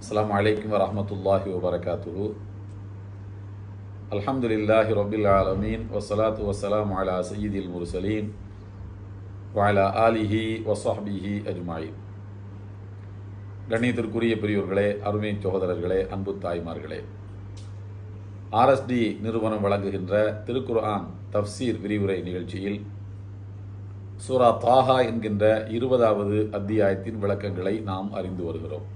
அஸ்லாம் வலைக்கம் வரமத்துல்லாஹி வபரகாத்துஹு அல்ஹம்துலில்லாஹி ரபில் ஆலமீன் வசலாத்து வசலாம் அலா சயீதில் முர்சலீன் வாலா ஆலிஹி வசாபிஹி அஜ்மாயின் கண்ணியத்திற்குரிய பெரியோர்களே அருமை சகோதரர்களே அன்பு தாய்மார்களே. ஆர்எஸ்டி நிறுவனம் வழங்குகின்ற திருக்குர்ஆன் தஃப்சீர் விரிவுரை நிகழ்ச்சியில் சூரா தாஹா என்கின்ற இருபதாவது அத்தியாயத்தின் விளக்கங்களை நாம் அறிந்து வருகிறோம்.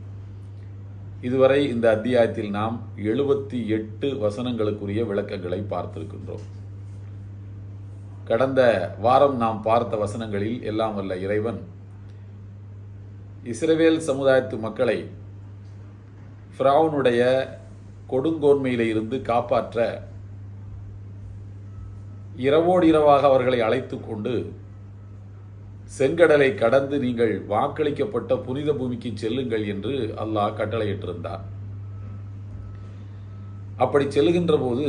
இதுவரை இந்த அத்தியாயத்தில் நாம் எழுபத்தி எட்டு வசனங்களுக்குரிய விளக்கங்களை பார்த்திருக்கின்றோம். கடந்த வாரம் நாம் பார்த்த வசனங்களில் எல்லாம் வல்ல இறைவன் இஸ்ரவேல் சமுதாயத்து மக்களை ஃப்ராவுனுடைய கொடுங்கோன்மையில இருந்து காப்பாற்ற இரவோடு இரவாக அவர்களை அழைத்து கொண்டு செங்கடலை கடந்து நீங்கள் வாக்களிக்கப்பட்ட புனித பூமிக்கு செல்லுங்கள் என்று அல்லாஹ் கட்டளையிட்டிருந்தார் அப்படி செல்லுகின்ற போது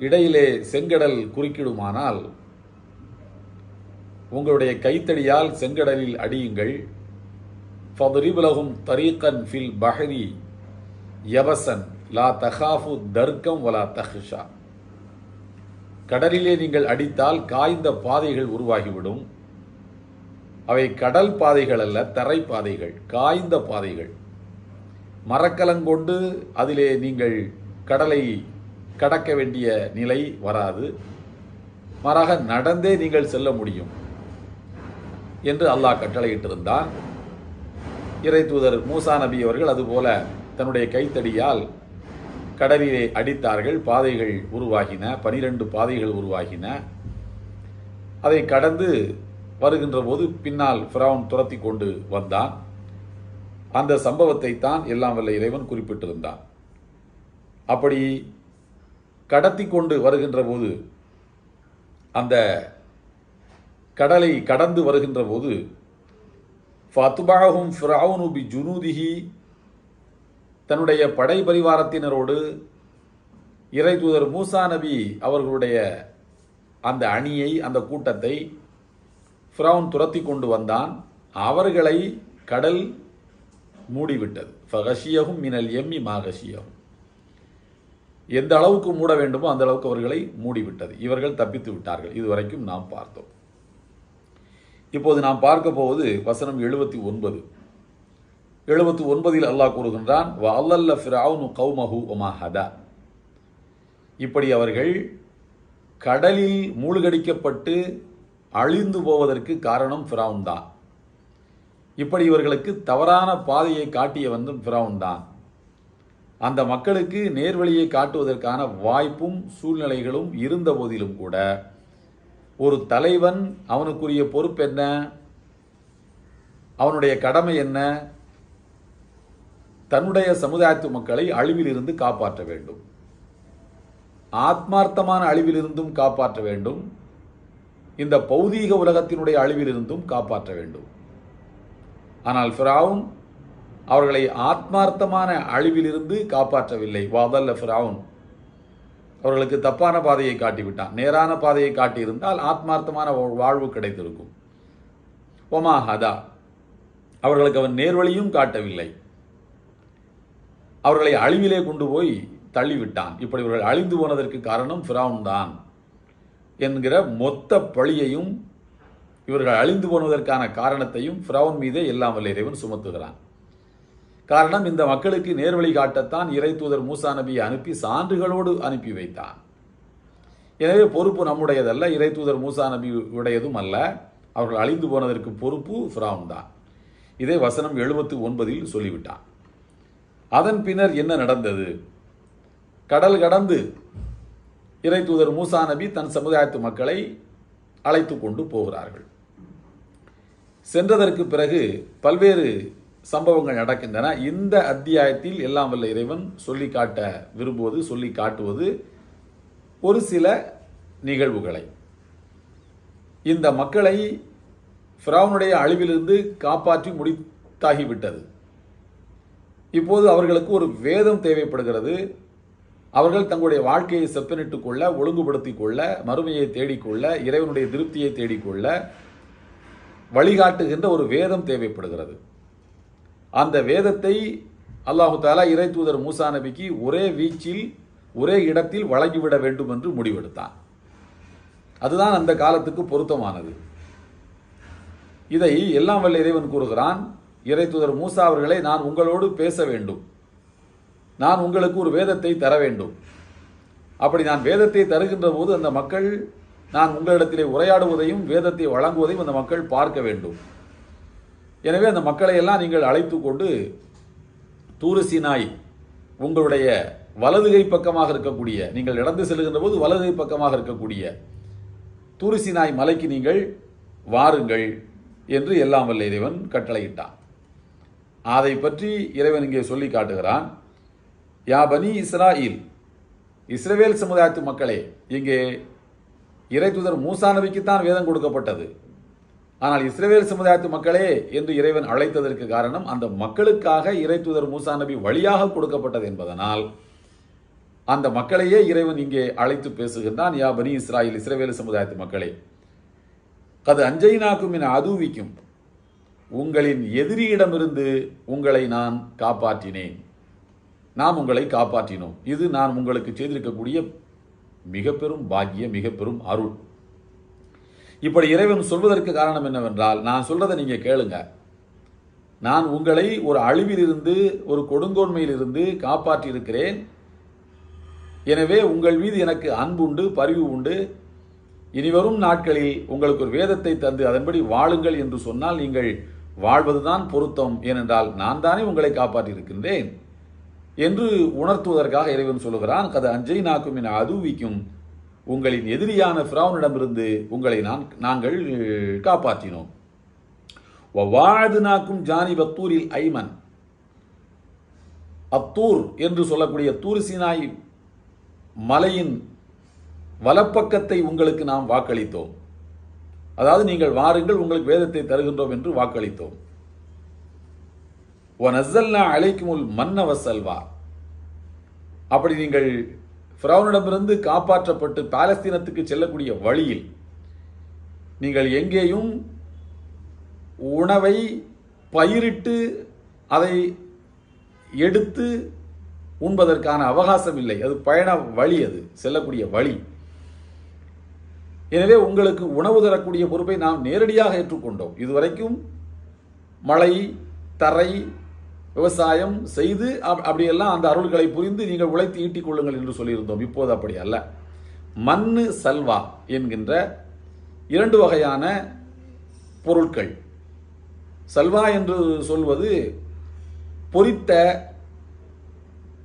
இடையிலே செங்கடல் குறுக்கிடுமானால் உங்களுடைய கைத்தடியால் செங்கடலில் அடியுங்கள். ஃபதுரிபுலகும் தரீக்கன் ஃபில் பஹரி யவசன் லா தஹாஃபு தர்க்கம் வலா தஹ்ஷா கடலிலே நீங்கள் அடித்தால் காய்ந்த பாதைகள் உருவாகிவிடும். அவை கடல் பாதைகள் அல்ல தரை பாதைகள் காய்ந்த பாதைகள். மரக்கலங்கொண்டு அதிலே நீங்கள் கடலை கடக்க வேண்டிய நிலை வராது. மாறாக நடந்தே நீங்கள் செல்ல முடியும் என்று அல்லாஹ் கட்டளையிட்டிருந்தான். இறை தூதர் மூசா நபி அவர்கள் அதுபோல தன்னுடைய கைத்தடியால் கடலிலே அடித்தார்கள் பாதைகள் உருவாகின பனிரெண்டு பாதைகள் உருவாகின. அதை கடந்து வருகின்ற போது பின்னால் ஃபிரவுன் துரத்தி கொண்டு வந்தான். அந்த சம்பவத்தை தான் எல்லாம் வல்ல இறைவன் குறிப்பிட்டிருந்தான். அப்படி கடத்தி கொண்டு வருகின்ற போது அந்த கடலை கடந்து வருகின்ற போது ஃபத்துபாகும் ஃபிரவுனு பி ஜுனூதிஹி தன்னுடைய படை பரிவாரத்தினரோடு இறை தூதர் மூசா நபி அவர்களுடைய அந்த அணியை அந்த கூட்டத்தை ஃப்ரவுன் துரத்தி கொண்டு வந்தான். அவர்களை கடல் மூடிவிட்டது. ஃபகஷியகும் மினல் எம்மி மாகஷியகும் எந்த அளவுக்கு மூட வேண்டுமோ அந்த அளவுக்கு அவர்களை மூடிவிட்டது. இவர்கள் தப்பித்து விட்டார்கள். இதுவரைக்கும் நாம் பார்த்தோம். இப்போது நாம் பார்க்க போவது வசனம் எழுபத்தி ஒன்பது. எழுபத்தி ஒன்பதில் அல்லாஹ் கூறுகின்றான் வல்லல்ல ஃபிரவுனு கௌமஹு ஒமா இப்படி அவர்கள் கடலில் மூழ்கடிக்கப்பட்டு அழிந்து போவதற்கு காரணம் ஃபிரவுன் தான். இப்படி இவர்களுக்கு தவறான பாதையை காட்டிய வந்தும் ஃபிரவுன் தான். அந்த மக்களுக்கு நேர்வழியை காட்டுவதற்கான வாய்ப்பும் சூழ்நிலைகளும் இருந்த போதிலும் கூட ஒரு தலைவன் அவனுக்குரிய பொறுப்பு என்ன? அவனுடைய கடமை என்ன? தன்னுடைய சமுதாயத்து மக்களை அழிவிலிருந்து காப்பாற்ற வேண்டும். ஆத்மார்த்தமான அழிவிலிருந்தும் காப்பாற்ற வேண்டும். இந்த பௌதீக உலகத்தினுடைய அழிவிலிருந்தும் காப்பாற்ற வேண்டும். ஆனால் ஃபிராவுன் அவர்களை ஆத்மார்த்தமான அழிவிலிருந்து காப்பாற்றவில்லை. வாதல்ல ஃபிராவுன் அவர்களுக்கு தப்பான பாதையை காட்டிவிட்டான். நேரான பாதையை காட்டியிருந்தால் ஆத்மார்த்தமான வாழ்வு கிடைத்திருக்கும். ஒமா ஹதா அவர்களுக்கு அவன் நேர்வழியும் காட்டவில்லை. அவர்களை அழிவிலே கொண்டு போய் தள்ளிவிட்டான். இப்படி இவர்கள் அழிந்து போனதற்கு காரணம் ஃபிரவுன் தான் என்கிற மொத்த பழியையும் இவர்கள் அழிந்து போனதற்கான காரணத்தையும் ஃபிரவுன் மீதே எல்லாம் வல்ல இறைவன் சுமத்துகிறான். காரணம் இந்த மக்களுக்கு நேர்வழி காட்டத்தான் இறை தூதர் மூசா நபியை அனுப்பி சான்றுகளோடு அனுப்பி வைத்தான். எனவே பொறுப்பு நம்முடையதல்ல இறை தூதர் மூசா நபி உடையதும் அல்ல. அவர்கள் அழிந்து போனதற்கு பொறுப்பு ஃபிரவுன் தான். இதை வசனம் எழுபத்தி ஒன்பதில் சொல்லிவிட்டான். அதன் பின்னர் என்ன நடந்தது? கடல் கடந்து இறை தூதர் மூசா நபி தன் சமுதாயத்து மக்களை அழைத்து கொண்டு போகிறார்கள். சென்றதற்கு பிறகு பல்வேறு சம்பவங்கள் நடக்கின்றன. இந்த அத்தியாயத்தில் எல்லாம் வல்ல இறைவன் சொல்லி காட்ட விரும்புவது சொல்லி காட்டுவது ஒரு சில நிகழ்வுகளை. இந்த மக்களை ஃபிராவுனுடைய அழிவிலிருந்து காப்பாற்றி முடித்தாகிவிட்டது. இப்போது அவர்களுக்கு ஒரு வேதம் தேவைப்படுகிறது. அவர்கள் தங்களுடைய வாழ்க்கையை செப்பனிட்டுக் கொள்ள ஒழுங்குபடுத்திக் கொள்ள மறுமையை தேடிக்கொள்ள இறைவனுடைய திருப்தியை தேடிக்கொள்ள வழிகாட்டுகின்ற ஒரு வேதம் தேவைப்படுகிறது. அந்த வேதத்தை அல்லாஹு தாலா இறை தூதர் மூசா நபிக்கு ஒரே வீச்சில் ஒரே இடத்தில் வழங்கிவிட வேண்டும் என்று முடிவெடுத்தான். அதுதான் அந்த காலத்துக்கு பொருத்தமானது. இதை எல்லாம் வல்ல இறைவன் கூறுகிறான். இறை தூதர் மூசா அவர்களை நான் உங்களோடு பேச வேண்டும். நான் உங்களுக்கு ஒரு வேதத்தை தர வேண்டும். அப்படி நான் வேதத்தை தருகின்ற போது அந்த மக்கள் நான் உங்களிடத்திலே உரையாடுவதையும் வேதத்தை வழங்குவதையும் அந்த மக்கள் பார்க்க வேண்டும். எனவே அந்த மக்களை எல்லாம் நீங்கள் அழைத்து கொண்டு தூருசினாய் உங்களுடைய வலதுகை பக்கமாக இருக்கக்கூடிய நீங்கள் நடந்து செல்கின்ற போது வலதுகை பக்கமாக இருக்கக்கூடிய தூரிசினாய் மலைக்கு நீங்கள் வாருங்கள் என்று எல்லாம் வல்ல இறைவன் கட்டளையிட்டான். அதை பற்றி இறைவன் இங்கே சொல்லி காட்டுகிறான். யா பனி இஸ்ராயில் இஸ்ரவேல் சமுதாயத்து மக்களே இங்கே இறைத்துதர் மூசா நபிக்குத்தான் வேதம் கொடுக்கப்பட்டது. ஆனால் இஸ்ரவேல் சமுதாயத்து மக்களே என்று இறைவன் அழைத்ததற்கு காரணம் அந்த மக்களுக்காக இறைத்துதர் மூசா நபி வழியாக கொடுக்கப்பட்டது என்பதனால் அந்த மக்களையே இறைவன் இங்கே அழைத்து பேசுகின்றான் யா பனி இஸ்ராயில் இஸ்ரேவேல் சமுதாயத்து மக்களே. கது அஞ்சைனாக்கும் என அதுவிக்கும் உங்களின் எதிரியிடமிருந்து உங்களை நான் காப்பாற்றினேன். நாம் உங்களை காப்பாற்றினோம். இது நான் உங்களுக்கு செய்திருக்கக்கூடிய மிக பெரும் பாக்கிய மிக பெரும் அருள். இப்படி இறைவன் சொல்வதற்கு காரணம் என்னவென்றால் நான் சொல்றதை நீங்க கேளுங்க. நான் உங்களை ஒரு அழிவிலிருந்து ஒரு கொடுங்கோன்மையிலிருந்து காப்பாற்றியிருக்கிறேன். எனவே உங்கள் மீது எனக்கு அன்பு உண்டு பரிவு உண்டு. இனிவரும் நாட்களில் உங்களுக்கு ஒரு வேதத்தை தந்து அதன்படி வாழுங்கள் என்று சொன்னால் நீங்கள் வாழ்வதுதான் பொருத்தம் ஏனென்றால் நான் தானே உங்களை காப்பாற்றி இருக்கின்றேன் என்று உணர்த்துவதற்காக இறைவன் சொல்லுகிறான் கதை அஞ்சை நாக்கும் என அதுவிக்கும். உங்களின் எதிரியான ஃபிரௌனிடமிருந்து உங்களை நான் நாங்கள் காப்பாற்றினோம். வாழ்து நாக்கும் ஜானி பத்தூரில் ஐமன். அத்தூர் என்று சொல்லக்கூடிய தூர்சினாய் மலையின் வலப்பக்கத்தை உங்களுக்கு நாம் வாக்களித்தோம். அதாவது நீங்கள் வாருங்கள் உங்களுக்கு வேதத்தை தருகின்றோம் என்று வாக்களித்தோம். ஒனசல்னா அழைக்குமுல் மன்னவ செல்வா அப்படி நீங்கள் ஃபிரௌனிடமிருந்து காப்பாற்றப்பட்டு பாலஸ்தீனத்துக்கு செல்லக்கூடிய வழியில் நீங்கள் எங்கேயும் உணவை பயிரிட்டு அதை எடுத்து உண்பதற்கான அவகாசம் இல்லை. அது பயண வழி அது செல்லக்கூடிய வழி. எனவே உங்களுக்கு உணவு தரக்கூடிய பொறுப்பை நாம் நேரடியாக ஏற்றுக்கொண்டோம். இதுவரைக்கும் மழை தரை விவசாயம் செய்து அப்- அப்படியெல்லாம் அந்த அருள்களை புரிந்து நீங்கள் உழைத்து ஈட்டிக் கொள்ளுங்கள் என்று சொல்லியிருந்தோம். இப்போது அப்படி அல்ல. மண்ணு சல்வா என்கின்ற இரண்டு வகையான பொருட்கள். சல்வா என்று சொல்வது பொரித்த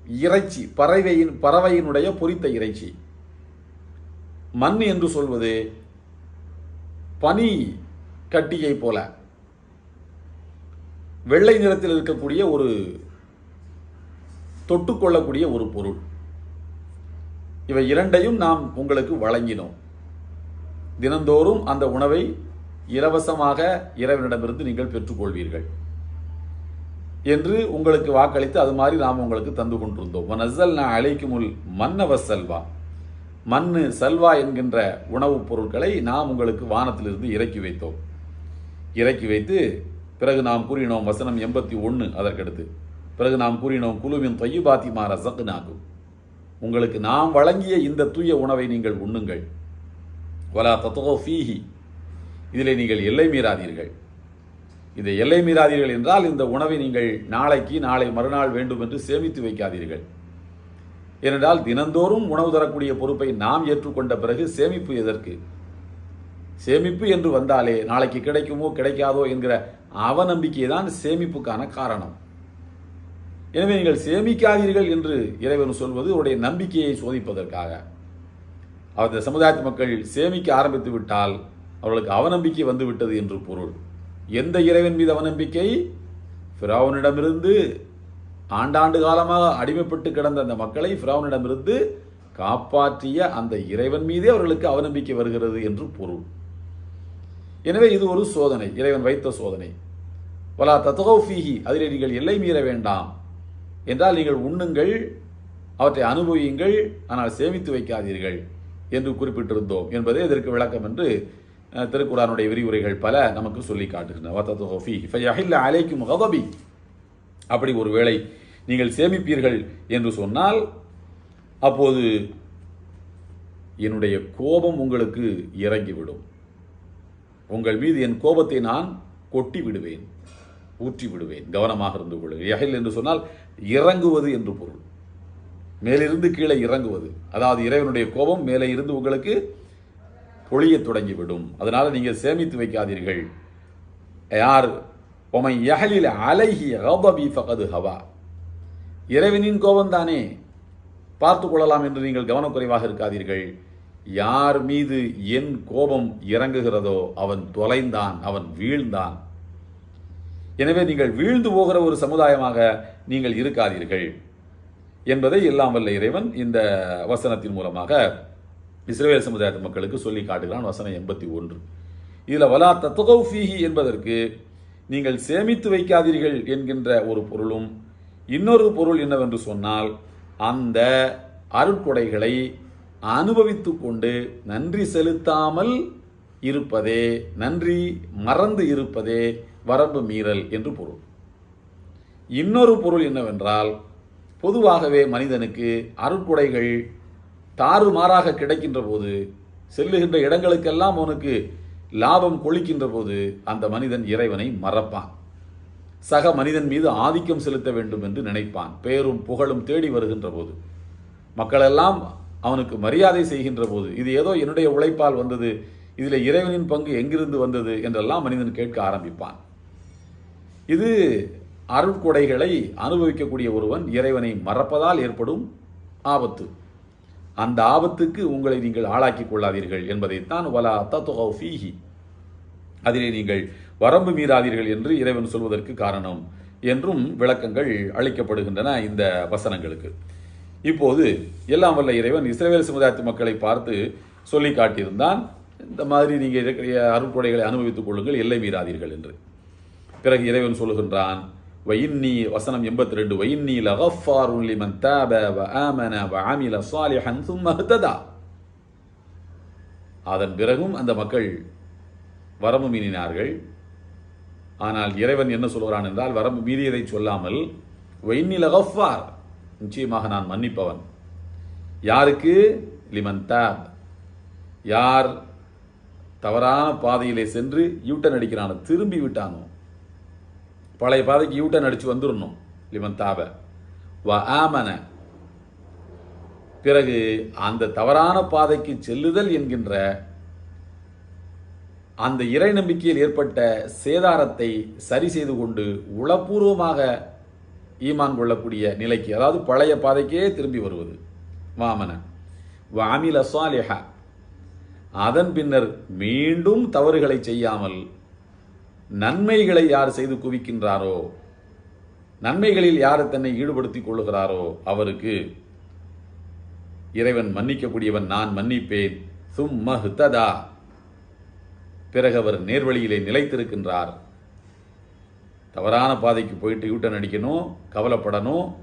இறைச்சி பறவையின் பறவையினுடைய பொரித்த இறைச்சி. மண் என்று சொல்வது பனி கட்டியை போல. வெள்ளை நிறத்தில் இருக்கக்கூடிய ஒரு தொட்டுக்கொள்ளக்கூடிய ஒரு பொருள். இவை இரண்டையும் நாம் உங்களுக்கு வழங்கினோம். தினந்தோறும் அந்த உணவை இலவசமாக இறைவனிடமிருந்து நீங்கள் பெற்றுக்கொள்வீர்கள் என்று உங்களுக்கு வாக்களித்து அது மாதிரி நாம் உங்களுக்கு தந்து கொண்டிருந்தோம். வனசல் நான் அழைக்குமுல் மன்னவ செல்வா மண்ணு சல்வா என்கின்ற உணவுப் பொருட்களை நாம் உங்களுக்கு வானத்திலிருந்து இறக்கி வைத்தோம். இறக்கி வைத்து பிறகு நாம் கூறினோம் வசனம் எண்பத்தி ஒன்று அதற்கடுத்து. பிறகு நாம் கூறினோம் குழுவின் தொய்யுபாத்தி மாற நாகும் உங்களுக்கு நாம் வழங்கிய இந்த தூய உணவை நீங்கள் உண்ணுங்கள். வலா தத்தோ ஃபீஹி. இதிலே நீங்கள் எல்லை மீறாதீர்கள். இதை எல்லை மீறாதீர்கள் என்றால் இந்த உணவை நீங்கள் நாளைக்கு நாளை மறுநாள் வேண்டும் என்று சேமித்து வைக்காதீர்கள். ஏனென்றால் தினந்தோறும் உணவு தரக்கூடிய பொறுப்பை நாம் ஏற்றுக்கொண்ட பிறகு சேமிப்பு எதற்கு? சேமிப்பு என்று வந்தாலே நாளைக்கு கிடைக்குமோ கிடைக்காதோ என்கிற அவநம்பிக்கை தான் சேமிப்புக்கான காரணம். எனவே நீங்கள் சேமிக்காதீர்கள் என்று இறைவன் சொல்வது உடைய நம்பிக்கையை சோதிப்பதற்காக. அந்த சமுதாயத்து மக்கள் சேமிக்க ஆரம்பித்து விட்டால் அவர்களுக்கு அவநம்பிக்கை வந்துவிட்டது என்று பொருள். எந்த இறைவன் மீது அவநம்பிக்கை? ஃபிரௌனிடமிருந்து ஆண்டாண்டு காலமாக அடிமைப்பட்டு கிடந்த அந்த மக்களை ஃபிரௌனிடமிருந்து காப்பாற்றிய அந்த இறைவன் மீதே அவர்களுக்கு அவநம்பிக்கை வருகிறது என்று பொருள். எனவே இது ஒரு சோதனை. இறைவன் வைத்த சோதனை. வலா தத்தகௌஃபீஹி அதிலே நீங்கள் எல்லை மீற வேண்டாம் என்றால் நீங்கள் உண்ணுங்கள் அவற்றை அனுபவியுங்கள் ஆனால் சேமித்து வைக்காதீர்கள் என்று குறிப்பிட்டிருந்தோம் என்பதே இதற்கு விளக்கம் என்று திருக்குறானுடைய விரிவுரைகள் பல நமக்கு சொல்லி காட்டுகின்றன. அப்படி ஒருவேளை நீங்கள் சேமிப்பீர்கள் என்று சொன்னால் அப்போது என்னுடைய கோபம் உங்களுக்கு இறங்கிவிடும். உங்கள் மீது என் கோபத்தை நான் கொட்டி விடுவேன் ஊற்றி விடுவேன். கவனமாக இருந்து கொள்ளுங்கள். யகில் என்று சொன்னால் இறங்குவது என்று பொருள். மேலிருந்து கீழே இறங்குவது. அதாவது இறைவனுடைய கோபம் மேலே இருந்து உங்களுக்கு பொழியத் தொடங்கிவிடும். அதனால் நீங்கள் சேமித்து வைக்காதீர்கள். யார் உமை யஹலில் அலைஹி கௌபபி ஃபகது ஹவா இறைவனின் கோபம் தானே பார்த்து கொள்ளலாம் என்று நீங்கள் கவனக்குறைவாக இருக்காதீர்கள். யார் மீது என் கோபம் இறங்குகிறதோ அவன் தொலைந்தான் அவன் வீழ்ந்தான். எனவே நீங்கள் வீழ்ந்து போகிற ஒரு சமுதாயமாக நீங்கள் இருக்காதீர்கள் என்பதை எல்லாம் வல்ல இறைவன் இந்த வசனத்தின் மூலமாக இஸ்ரேல் சமுதாயத்து மக்களுக்கு சொல்லி காட்டுகிறான். வசனம் எண்பத்தி ஒன்று. இதில் வலா தத்துகௌஃபீஹி என்பதற்கு நீங்கள் சேமித்து வைக்காதீர்கள் என்கின்ற ஒரு பொருளும் இன்னொரு பொருள் என்னவென்று சொன்னால் அந்த அருட்கொடைகளை அனுபவித்து கொண்டு நன்றி செலுத்தாமல் இருப்பதே நன்றி மறந்து இருப்பதே வரம்பு மீறல் என்று பொருள். இன்னொரு பொருள் என்னவென்றால் பொதுவாகவே மனிதனுக்கு அருட்கொடைகள் தாறுமாறாக கிடைக்கின்ற போது செல்லுகின்ற இடங்களுக்கெல்லாம் அவனுக்கு லாபம் கொளிக்கின்ற போது அந்த மனிதன் இறைவனை மறப்பான். சக மனிதன் மீது ஆதிக்கம் செலுத்த வேண்டும் என்று நினைப்பான். பேரும் புகழும் தேடி வருகின்ற போது. மக்களெல்லாம் அவனுக்கு மரியாதை செய்கின்ற போது இது ஏதோ என்னுடைய உழைப்பால் வந்தது இதில் இறைவனின் பங்கு எங்கிருந்து வந்தது என்றெல்லாம் மனிதன் கேட்க ஆரம்பிப்பான். இது அருட்கொடைகளை அனுபவிக்கக்கூடிய ஒருவன் இறைவனை மறப்பதால் ஏற்படும் ஆபத்து. அந்த ஆபத்துக்கு உங்களை நீங்கள் ஆளாக்கிக் கொள்ளாதீர்கள் என்பதைத்தான் வலா தத்துகௌ ஃபீஹி அதிலே நீங்கள் வரம்பு மீறாதீர்கள் என்று இறைவன் சொல்வதற்கு காரணம் என்றும் விளக்கங்கள் அளிக்கப்படுகின்றன இந்த வசனங்களுக்கு. இப்போது எல்லாம் வல்ல இறைவன் இஸ்ரேல் சமுதாயத்து மக்களை பார்த்து சொல்லி காட்டியிருந்தான் இந்த மாதிரி நீங்கள் இருக்கிற அருட்கொடைகளை அனுபவித்துக் கொள்ளுங்கள் எல்லை மீறாதீர்கள் என்று. பிறகு இறைவன் சொல்லுகின்றான் வயின்னி வசனம் எண்பத்தி ரெண்டு வயின்னி லகஃபாருன் லிமன் தாப வ ஆமன வ அமில சாலிஹன் சும்ம அதன் பிறகும் அந்த மக்கள் வரம்பு மீறினார்கள். ஆனால் இறைவன் என்ன சொல்கிறான் என்றால் வரம்பு மீறியதை சொல்லாமல் வைன்னி லகஃபார். நிச்சயமாக நான் மன்னிப்பவன். யாருக்கு? லிமன் தாப். யார் தவறான பாதையிலே சென்று யூட்டன் அடிக்கிறானோ திரும்பி விட்டானோ பழைய பாதைக்கு யூட்டன் அடித்து வந்துடணும் லிமன் தாப வ ஆமன. பிறகு அந்த தவறான பாதைக்கு செல்லுதல் என்கின்ற அந்த இறை நம்பிக்கையில் ஏற்பட்ட சேதாரத்தை சரி செய்து கொண்டு உளப்பூர்வமாக ஈமான் கொள்ளக்கூடிய நிலைக்கு அதாவது பழைய பாதைக்கே திரும்பி வருவது. வாமன வாமில சாலிஹா. அதன் பின்னர் மீண்டும் தவறுகளை செய்யாமல் நன்மைகளை யார் செய்து குவிக்கின்றாரோ நன்மைகளில் யார் தன்னை ஈடுபடுத்திக் கொள்ளுகிறாரோ அவருக்கு இறைவன் மன்னிக்கக்கூடியவன் நான் மன்னிப்பேன். சும்மஹுததா பிறகு அவர் நேர்வழியிலே நிலைத்திருக்கின்றார். தவறான பாதைக்கு போயிட்டு யூட்டன் அடிக்கணும் கவலைப்படணும்.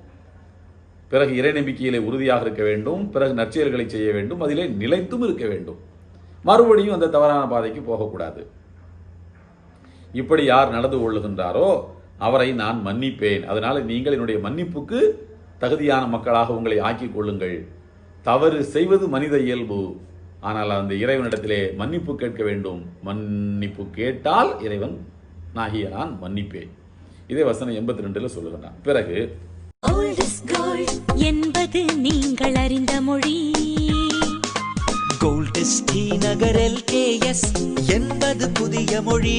பிறகு இறை நம்பிக்கையிலே உறுதியாக இருக்க வேண்டும். பிறகு நற்செயல்களை செய்ய வேண்டும். அதிலே நிலைத்தும் இருக்க வேண்டும். மறுபடியும் அந்த தவறான பாதைக்கு போகக்கூடாது. இப்படி யார் நடந்து கொள்ளுகின்றாரோ அவரை நான் மன்னிப்பேன். அதனால நீங்கள் என்னுடைய மன்னிப்புக்கு தகுதியான மக்களாக உங்களை ஆக்கிக் கொள்ளுங்கள். தவறு செய்வது மனித இயல்பு. ஆனால் அந்த இறைவனிடத்திலே மன்னிப்பு கேட்க வேண்டும். மன்னிப்பு கேட்டால் இறைவன் நாகிய நான் மன்னிப்பேன். இதே வசனம் எண்பத்தி ரெண்டுல சொல்லுகிறான் பிறகு என்பது நீங்கள் அறிந்த மொழி. கோல்டஸ் டி நகர் எல்கேஎஸ் என்பது புதிய மொழி.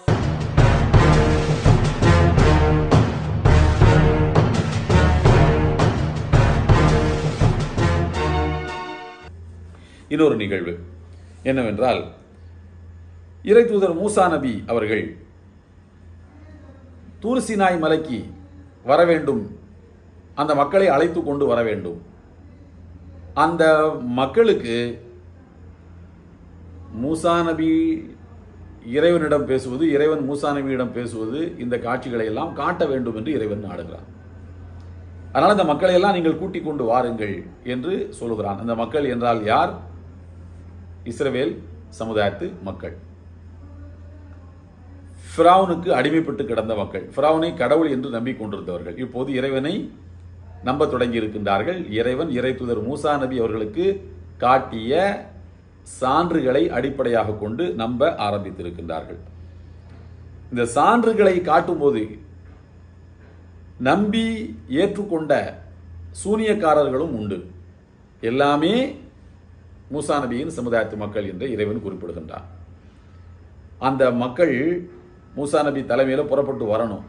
இன்னொரு நிகழ்வு என்னவென்றால் இறை தூதர் மூசா நபி அவர்கள் தூர்சினாய் மலைக்கு வர வேண்டும் அந்த மக்களை அழைத்து கொண்டு வர வேண்டும். அந்த மக்களுக்கு மூசா நபி இறைவனிடம் பேசுவது இறைவன் மூசா நபியிடம் பேசுவது இந்த காட்சிகளை எல்லாம் காட்ட வேண்டும் என்று இறைவன் நாடுகிறான். அதனால் இந்த மக்களை எல்லாம் நீங்கள் கூட்டிக் கொண்டு வாருங்கள் என்று சொல்லுகிறான். அந்த மக்கள் என்றால் யார்? இஸ்ரவேல் சமுதாயத்து மக்கள். ஃபிராவுனுக்கு அடிமைப்பட்டு கிடந்த மக்கள். ஃபிராவுனை கடவுள் என்று நம்பிக்கொண்டிருந்தவர்கள் இப்போது இறைவனை நம்ப தொடங்கி இருக்கின்றார்கள். இறைவன் இறை தூதர் மூசா நபி அவர்களுக்கு காட்டிய சான்றுகளை அடிப்படையாக கொண்டு நம்ப ஆரம்பித்திருக்கின்றார்கள். இந்த சான்றுகளை காட்டும்போது நம்பி ஏற்றுக்கொண்ட சூனியக்காரர்களும் உண்டு. எல்லாமே மூசா நபியின் சமுதாயத்து மக்கள் என்று இறைவன் குறிப்பிடுகின்றார் அந்த மக்கள் மூசா நபி தலைமையில் புறப்பட்டு வரணும்.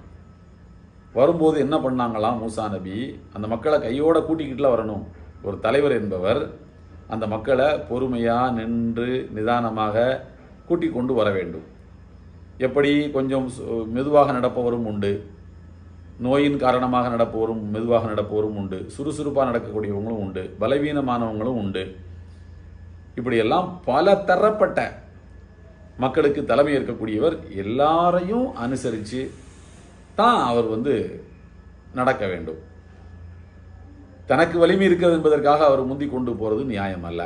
வரும்போது என்ன பண்ணாங்களாம் மூசா நபி? அந்த மக்களை கையோட கூட்டிக்கிட்டுல வரணும். ஒரு தலைவர் என்பவர் அந்த மக்களை பொறுமையாக நின்று நிதானமாக கூட்டி கொண்டு வர வேண்டும். எப்படி? கொஞ்சம் சு- மெதுவாக நடப்பவரும் உண்டு. நோயின் காரணமாக நடப்பவரும் மெதுவாக நடப்பவரும் உண்டு. சுறுசுறுப்பாக நடக்கக்கூடியவங்களும் உண்டு. பலவீனமானவங்களும் உண்டு. இப்படியெல்லாம் பல தரப்பட்ட மக்களுக்கு தலைமை ஏற்கக்கூடியவர் எல்லாரையும் அனுசரித்து தான் அவர் வந்து நடக்க வேண்டும். தனக்கு வலிமை இருக்கிறது என்பதற்காக அவர் முந்தி கொண்டு போகிறது நியாயம் அல்ல.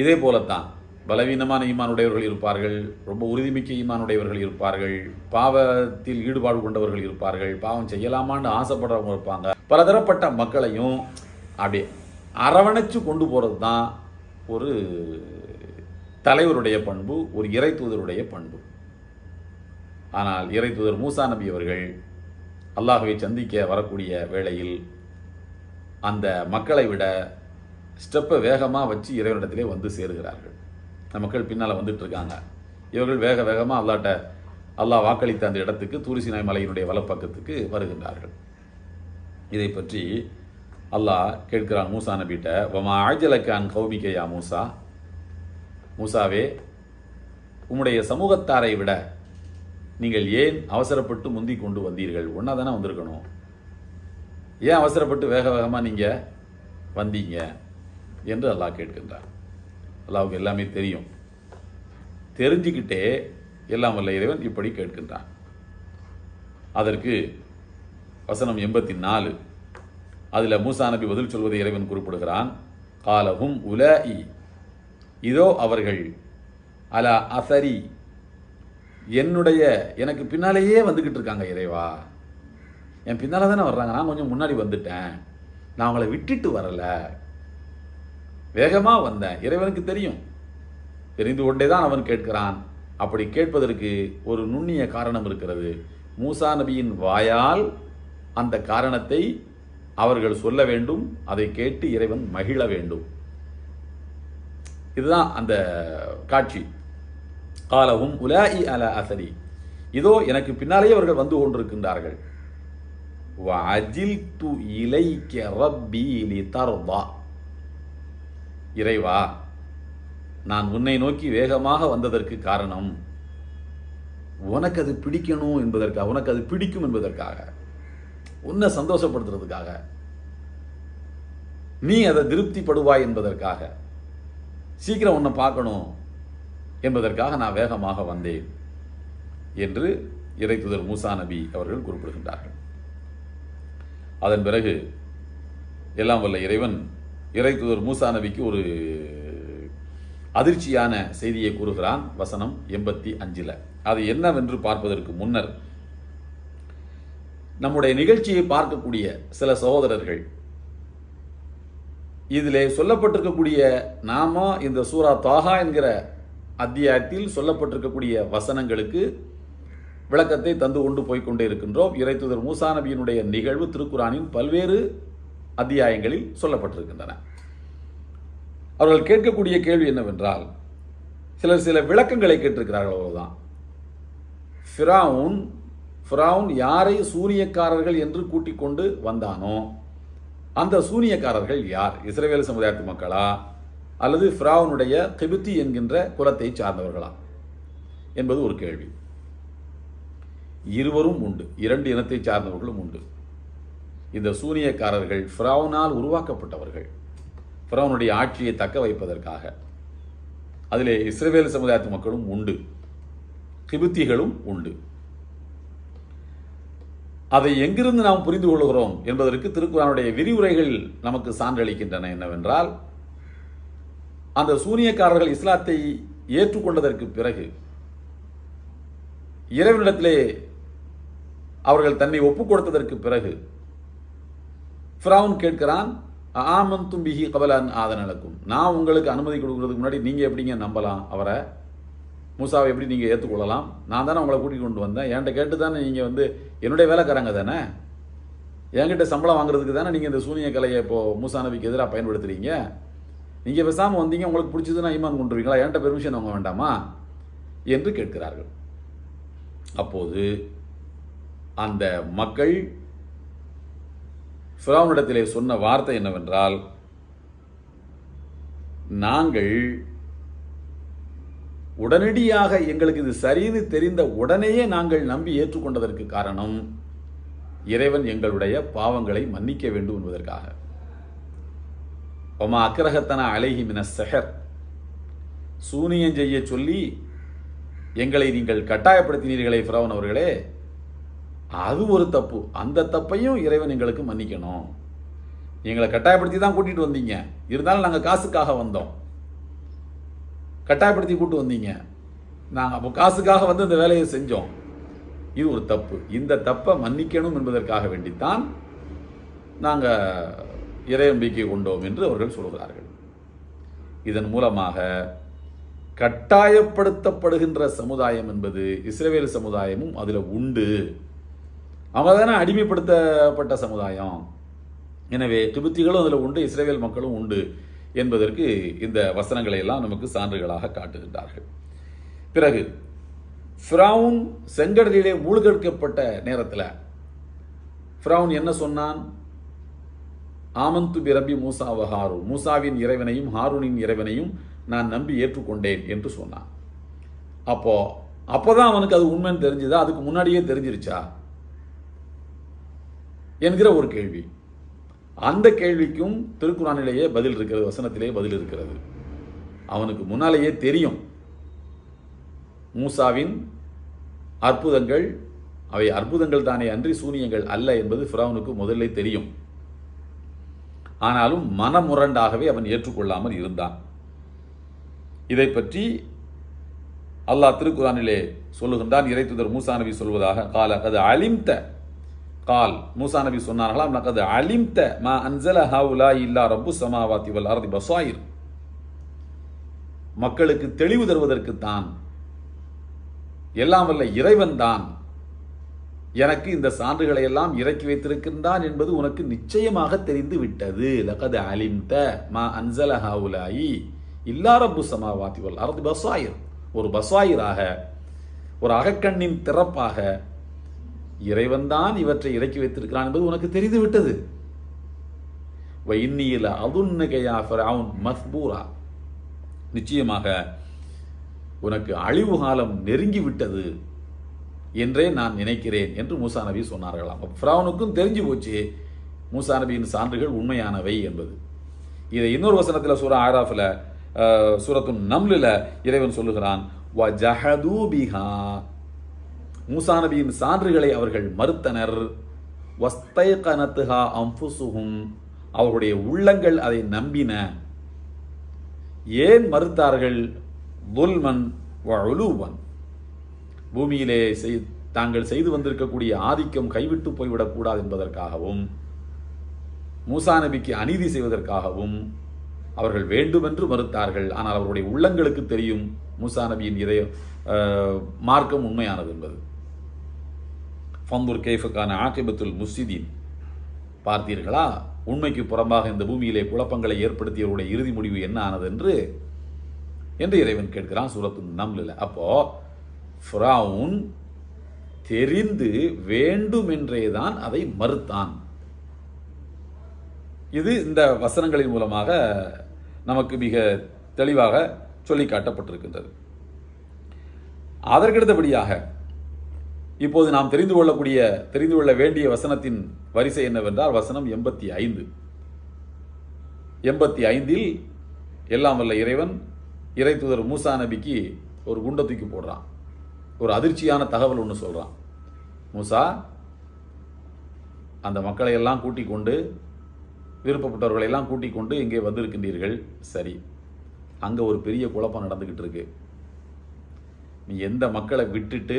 இதே போலத்தான் பலவீனமான ஈமானுடையவர்கள் இருப்பார்கள் ரொம்ப உறுதிமிக்க ஈமானுடையவர்கள் இருப்பார்கள் பாவத்தில் ஈடுபாடு கொண்டவர்கள் இருப்பார்கள் பாவம் செய்யலாமான்னு ஆசைப்படுறவங்க இருப்பாங்க. பலதரப்பட்ட மக்களையும் அப்படியே அரவணைச்சு கொண்டு போகிறது தான் ஒரு தலைவருடைய பண்பு ஒரு இறை தூதருடைய பண்பு. ஆனால் இறை தூதர் மூசா நபி அவர்கள் அல்லாஹுவை சந்திக்க வரக்கூடிய வேளையில் அந்த மக்களை விட ஸ்டெப்பை வேகமாக வச்சு இறைவனிடத்திலே வந்து சேருகிறார்கள். அந்த மக்கள் பின்னால் வந்துட்டுருக்காங்க இவர்கள் வேக வேகமாக அல்லாட்ட அல்லாஹ் வாக்களித்த அந்த இடத்துக்கு தூரிசினாய் மலையினுடைய வலப்பக்கத்துக்கு வருகின்றார்கள். இதை பற்றி அல்லாஹ் கேட்கிறான் மூசா நபிட்ட வமா ஆஜலக்கான் கௌமிக்கையா மூசா? மூசாவே உம்முடைய சமூகத்தாரை விட நீங்கள் ஏன் அவசரப்பட்டு முந்தி கொண்டு வந்தீர்கள்? ஒன்றா தானே வந்திருக்கணும். ஏன் அவசரப்பட்டு வேக வேகமாக நீங்கள் வந்தீங்க? என்று அல்லாஹ் கேட்கின்றார் அல்லாவுக்கு எல்லாமே தெரியும். தெரிஞ்சுக்கிட்டே எல்லாம் வல்ல இறைவன் இப்படி கேட்கின்றான். அதற்கு வசனம் எண்பத்தி நாலு அதில் மூசா நபி பதில் சொல்வதை இறைவன் குறிப்பிடுகிறான். காலமும் உல இ இதோ அவர்கள் அலா அசரி. என்னுடைய எனக்கு பின்னாலேயே வந்துக்கிட்டு இருக்காங்க இறைவா. என் பின்னால் தானே வர்றாங்க. நான் கொஞ்சம் முன்னாடி வந்துட்டேன். நான் அவங்கள விட்டுட்டு வரல. வேகமாக வந்தேன். இறைவனுக்கு தெரியும். தெரிந்து கொண்டே தான் அவன் கேட்கிறான். அப்படி கேட்பதற்கு ஒரு நுண்ணிய காரணம் இருக்கிறது. மூசா நபியின் வாயால் அந்த காரணத்தை அவர்கள் சொல்ல வேண்டும் அதை கேட்டு இறைவன் மகிழ வேண்டும். இதுதான் அந்த காட்சி. காலவும் உலாஇ அல அசரி இதோ எனக்கு பின்னாலேயே அவர்கள் வந்து கொண்டிருக்கின்றார்கள். வஅஜில்து இலைக்க ரப்பி லிதர்தா. இறைவா நான் உன்னை நோக்கி வேகமாக வந்ததற்கு காரணம் உனக்கு அது பிடிக்கணும் என்பதற்காக உனக்கு அது பிடிக்கும் என்பதற்காக. உன்னை சந்தோஷப்படுத்துறதுக்காக. நீ அதை திருப்திப்படுவாய் என்பதற்காக. சீக்கிரம் உன்னை பார்க்கணும் என்பதற்காக நான் வேகமாக வந்தேன் என்று இறைத்துதர் மூசா நபி அவர்கள் குறிப்பிடுகின்றார்கள். அதன் பிறகு எல்லாம் வல்ல இறைவன் இறைத்துதர் மூசா நபிக்கு ஒரு அதிர்ச்சியான செய்தியை கூறுகிறான் வசனம் எண்பத்தி அஞ்சில். அது என்னவென்று பார்ப்பதற்கு முன்னர் நம்முடைய நிகழ்ச்சியை பார்க்கக்கூடிய சில சகோதரர்கள். இதிலே சொல்லப்பட்டிருக்கக்கூடிய நாம இந்த சூரா தாஹா என்கிற அத்தியாயத்தில் சொல்லப்பட்டிருக்கக்கூடிய வசனங்களுக்கு விளக்கத்தை தந்து கொண்டு போய்க் கொண்டே இருக்கின்றோம் இறைத்துதர் மூசா நபியினுடைய நிகழ்வு திருக்குறானின் பல்வேறு அத்தியாயங்களில் சொல்லப்பட்டிருக்கின்றன. அவர்கள் கேட்கக்கூடிய கேள்வி என்னவென்றால் சிலர் சில விளக்கங்களை கேட்டிருக்கிறார்கள் அவ்வளவுதான். ஃபிராவுன் ஃபிரவுன் யாரை சூனியக்காரர்கள் என்று கூட்டிக் கொண்டு வந்தானோ? அந்த சூனியக்காரர்கள் யார்? இஸ்ரவேல் சமுதாயத்து மக்களா? அல்லது ஃபிரவுனுடைய கிபித்தி என்கின்ற குலத்தை சார்ந்தவர்களா? என்பது ஒரு கேள்வி. இருவரும் உண்டு. இரண்டு இனத்தை சார்ந்தவர்களும் உண்டு. இந்த சூனியக்காரர்கள் ஃபிரௌனால் உருவாக்கப்பட்டவர்கள். ஃபிரௌனுடைய ஆட்சியை தக்க வைப்பதற்காக. அதிலே இஸ்ரேல் சமுதாயத்து மக்களும் உண்டு. கிபித்திகளும் உண்டு. அதை எங்கிருந்து நாம் புரிந்து கொள்கிறோம் என்பதற்கு திருக்குறானுடைய விரிவுரைகள் நமக்கு சான்றளிக்கின்றன என்னவென்றால் அந்த சூனியக்காரர்கள் இஸ்லாத்தை ஏற்றுக்கொண்டதற்கு பிறகு இறைவனிடத்திலே அவர்கள் தன்னை ஒப்புக் கொடுத்ததற்கு பிறகு ஃபிரௌன் கேட்கிறான் ஆமன் தும்பிகி கபலான் ஆதனலக்கும். நான் உங்களுக்கு அனுமதி கொடுக்கறதுக்கு முன்னாடி நீங்க எப்படிங்க நம்பலாம்? அவரை மூசாவை எப்படி நீங்கள் ஏற்றுக்கொள்ளலாம் நான் தானே உங்களை கூட்டிகிட்டு கொண்டு வந்தேன். என்கிட்ட கேட்டு தானே நீங்கள் வந்து என்னுடைய வேலைக்காரங்க தானே? என்கிட்ட சம்பளம் வாங்குறதுக்கு தானே நீங்கள் இந்த சூனிய கலையை இப்போது மூசா நபிக்கு எதிராக பயன்படுத்துகிறீங்க நீங்கள் பேசாமல் வந்தீங்க உங்களுக்கு பிடிச்சதுன்னா ஈமான் கொண்டுருவீங்களா? என்கிட்ட பெர்மிஷன் வாங்க வேண்டாமா? என்று கேட்கிறார்கள். அப்போது அந்த மக்கள் ஃபிரௌனிடத்திலே சொன்ன வார்த்தை என்னவென்றால் நாங்கள் உடனடியாக எங்களுக்கு இது சரின்னு தெரிந்த உடனேயே நாங்கள் நம்பி ஏற்றுக்கொண்டதற்கு காரணம் இறைவன் எங்களுடைய பாவங்களை மன்னிக்க வேண்டும் என்பதற்காக. ஒமா அக்ரகத்தன அழகி மின செஹர் சூனியம் செய்ய சொல்லி எங்களை நீங்கள் கட்டாயப்படுத்தினீர்களே ஃபிரவன் அவர்களே. அது ஒரு தப்பு. அந்த தப்பையும் இறைவன் எங்களுக்கு மன்னிக்கணும். எங்களை கட்டாயப்படுத்தி தான் கூட்டிகிட்டு வந்தீங்க. இருந்தாலும் நாங்கள் காசுக்காக வந்தோம். கட்டாயப்படுத்தி கூட்டு வந்தீங்க. நாங்கள் அப்போ காசுக்காக வந்து இந்த வேலையை செஞ்சோம். இது ஒரு தப்பு. இந்த தப்பை மன்னிக்கணும் என்பதற்காக வேண்டித்தான் நாங்கள் இறை நம்பிக்கை கொண்டோம் என்று அவர்கள் சொல்கிறார்கள். இதன் மூலமாக கட்டாயப்படுத்தப்படுகின்ற சமுதாயம் என்பது இஸ்ரேவேல் சமுதாயமும் அதில் உண்டு. அவங்க தானே அடிமைப்படுத்தப்பட்ட சமுதாயம். எனவே திபுத்திகளும் அதில் உண்டு இஸ்ரேவேல் மக்களும் உண்டு. என்பதற்கு இந்த வசனங்களை எல்லாம் நமக்கு சான்றுகளாக காட்டுகின்றார்கள். பிறகு ஃப்ரவுன் செங்கடலிலே மூழ்கடிக்கப்பட்ட நேரத்தில் ஃப்ரவுன் என்ன சொன்னான்? ஆமந்து பிரபி மூசாவ ஹாரூன். மூசாவின் இறைவனையும் ஹாரூனின் இறைவனையும் நான் நம்பி ஏற்றுக்கொண்டேன் என்று சொன்னான். அப்போ அப்போதான் அவனுக்கு அது உண்மைன்னு தெரிஞ்சுதா? அதுக்கு முன்னாடியே தெரிஞ்சிருச்சா? என்கிற ஒரு கேள்வி. அந்த கேள்விக்கும் திருக்குறானிலேயே பதில் இருக்கிறது வசனத்திலே பதில் இருக்கிறது. அவனுக்கு முன்னாலேயே தெரியும். மூசாவின் அற்புதங்கள் அவை அற்புதங்கள் தானே அன்றி சூனியங்கள் அல்ல என்பது ஃபிரௌனுக்கு முதல்ல தெரியும். ஆனாலும் மனமுரண்டாகவே அவன் ஏற்றுக்கொள்ளாமல் இருந்தான். இதை பற்றி அல்லாஹ் திருக்குறானிலே சொல்லுகின்றான். இறைத்துதர் மூசா நபி சொல்வதாக கால அது அழிந்த கால் மூசா நபி சொன்னார்களாம் நகது அலிம்த மா அன்சல ஹவுலா இல்லா ரப்பு சமாவாத்தி வல் அர்தி பசாயிர் மக்களுக்கு தெளிவு தருவதற்கு தான் எல்லாம் வல்ல இறைவன் தான். எனக்கு இந்த சான்றுகளை எல்லாம் இறக்கி வைத்திருக்கின்றான் என்பது உனக்கு நிச்சயமாக தெரிந்து விட்டது. லகது அலிம்த மா அன்சல ஹவுலாயி இல்லா ரப்பு சமாவாத்தி வல் அர்தி பசாயிர். ஒரு பசாயிராக ஒரு அகக்கண்ணின் திறப்பாக இறைவன்தான் இவற்றை இறக்கி வைத்திருக்கிறான் என்பது உனக்கு தெரிந்து விட்டது. வைன்னியில அதுன்னுகையா ஃபிரவுன் மஸ்பூரா. நிச்சயமாக உனக்கு அழிவு காலம் நெருங்கி விட்டது என்றே நான் நினைக்கிறேன் என்று மூசா நபி சொன்னார்களாம். அப்ப தெரிஞ்சு போச்சு மூசா நபியின் சான்றுகள் உண்மையானவை என்பது. இதை இன்னொரு வசனத்தில் சூரா ஆராஃபில் சூரத்துன் நம்லில் இறைவன் சொல்லுகிறான் வ ஜஹது பிஹா. மூசா நபியின் சான்றுகளை அவர்கள் மறுத்தனர். வஸ்தை கனத்துஹா அம்புசுகும் அவர்களுடைய உள்ளங்கள் அதை நம்பின. ஏன் மறுத்தார்கள்? துல்மன் வலுவன் பூமியிலே செய் தாங்கள் செய்து வந்திருக்கக்கூடிய ஆதிக்கம் கைவிட்டு போய்விடக்கூடாது என்பதற்காகவும் மூசா நபிக்கு அநீதி செய்வதற்காகவும் அவர்கள் வேண்டுமென்று மறுத்தார்கள். ஆனால் அவருடைய உள்ளங்களுக்கு தெரியும் மூசா நபியின் இதய மார்க்கம் உண்மையானது என்பது. ஃபந்தூர் கேஃபுக்கான ஆக்கிபத்துல் முஸ்ஸிதீன் பார்த்தீர்களா? உண்மைக்கு புறம்பாக இந்த பூமியிலே குழப்பங்களை ஏற்படுத்தியவருடைய இறுதி முடிவு என்ன ஆனது என்று? என்று இறைவன் கேட்கிறான் சூரத்து நம்லில். அப்போ ஃபிரவுன் தெரிந்து வேண்டுமென்றே தான் அதை மறுத்தான். இது இந்த வசனங்களின் மூலமாக நமக்கு மிக தெளிவாக சொல்லி காட்டப்பட்டிருக்கின்றது அதற்கடுத்தபடியாக இப்போது நாம் தெரிந்து கொள்ளக்கூடிய தெரிந்து கொள்ள வேண்டிய வசனத்தின் வரிசை என்னவென்றால் வசனம் எண்பத்தி ஐந்து. எண்பத்தி ஐந்தில் எல்லாம் வல்ல இறைவன் இறை தூதர் மூசா நபிக்கு ஒரு குண்டை தூக்கி போடுறான். ஒரு அதிர்ச்சியான தகவல் ஒன்று சொல்கிறான் மூசா அந்த மக்களை எல்லாம் கூட்டிக் கொண்டு விருப்பப்பட்டவர்களை எல்லாம் கூட்டிக் கொண்டு இங்கே வந்திருக்கின்றீர்கள்? சரி அங்கே ஒரு பெரிய குழப்பம் நடந்துக்கிட்டு இருக்கு. நீ எந்த மக்களை விட்டுட்டு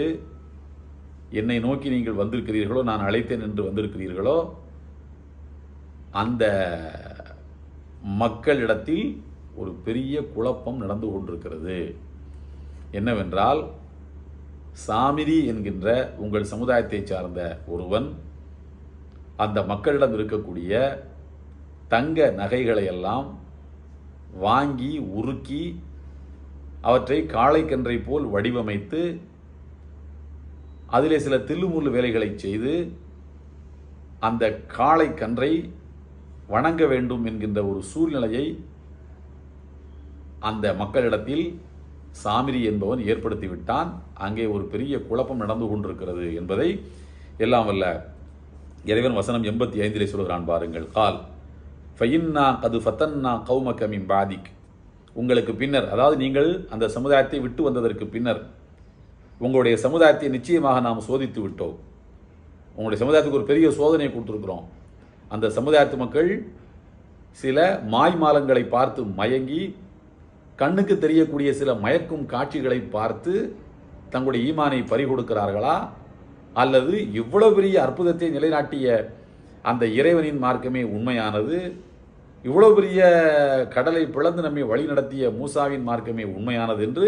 என்னை நோக்கி நீங்கள் வந்திருக்கிறீர்களோ நான் அழைத்தேன் என்று வந்திருக்கிறீர்களோ அந்த மக்களிடத்தில் ஒரு பெரிய குழப்பம் நடந்து கொண்டிருக்கிறது. என்னவென்றால் சாமிரி என்கின்ற உங்கள் சமுதாயத்தைச் சார்ந்த ஒருவன் அந்த மக்களிடம் இருக்கக்கூடிய தங்க நகைகளை எல்லாம் வாங்கி உருக்கி அவற்றை காளைக்கன்றை போல் வடிவமைத்து அதிலே சில தில்லுமுள்ளு வேலைகளை செய்து அந்த காளைக்கன்றை வணங்க வேண்டும் என்கின்ற ஒரு சூழ்நிலையை அந்த மக்களிடத்தில் சாமிரி என்பவன் ஏற்படுத்தி விட்டான் அங்கே ஒரு பெரிய குழப்பம் நடந்து கொண்டிருக்கிறது என்பதை எல்லாம் வல்ல இறைவன் வசனம் எண்பத்தி ஐந்திலே சொல்கிறான் பாருங்கள். கால் ஃபயின்னா கது ஃபத்தன்னா கௌம மின் பாதிக். உங்களுக்கு பின்னர் அதாவது நீங்கள் அந்த சமுதாயத்தை விட்டு வந்ததற்கு பின்னர் உங்களுடைய சமுதாயத்தை நிச்சயமாக நாம் சோதித்து விட்டோம். உங்களுடைய சமுதாயத்துக்கு ஒரு பெரிய சோதனையை கொடுத்துருக்குறோம். அந்த சமுதாயத்து மக்கள் சில மாய்மாலங்களை பார்த்து மயங்கி கண்ணுக்கு தெரியக்கூடிய சில மயக்கும் காட்சிகளை பார்த்து தங்களுடைய ஈமானை பறிகொடுக்கிறார்களா? அல்லது இவ்வளவு பெரிய அற்புதத்தை நிலைநாட்டிய அந்த இறைவனின் மார்க்கமே உண்மையானது? இவ்வளவு பெரிய கடலை பிளந்து நம்மை வழிநடத்திய மூசாவின் மார்க்கமே உண்மையானது என்று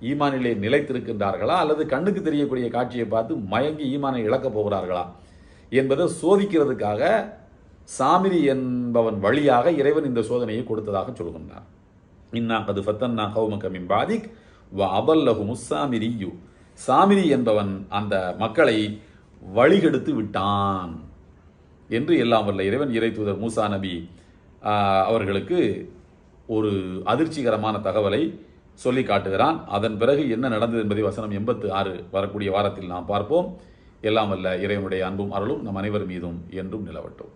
ஈமானிலே நிலைத்திருக்கின்றார்களா? அல்லது கண்ணுக்கு தெரியக்கூடிய காட்சியை பார்த்து மயங்கி ஈமானை இழக்கப் போகிறார்களா? என்பதை சோதிக்கிறதுக்காக சாமிரி என்பவன் வழியாக இறைவன் இந்த சோதனையை கொடுத்ததாக சொல்கின்றார். இன்னா கது ஃபத்தன்னா கௌமக மின் பாதிக் வ அபல்லஹு முஸ்ஸாமிரியு. சாமிரி என்பவன் அந்த மக்களை வழிகெடுத்து விட்டான் என்று எல்லாம் வல்ல இறைவன் இறை தூதர் மூசா நபி அவர்களுக்கு ஒரு அதிர்ச்சிகரமான தகவலை சொல்லி காட்டுகிறான். அதன் பிறகு என்ன நடந்தது என்பதை வசனம் எண்பத்து ஆறு வரக்கூடிய வாரத்தில் நாம் பார்ப்போம். எல்லாம் அல்ல இறைவனுடைய அன்பும் அருளும் நம் அனைவர் மீதும் என்றும் நிலவட்டும்.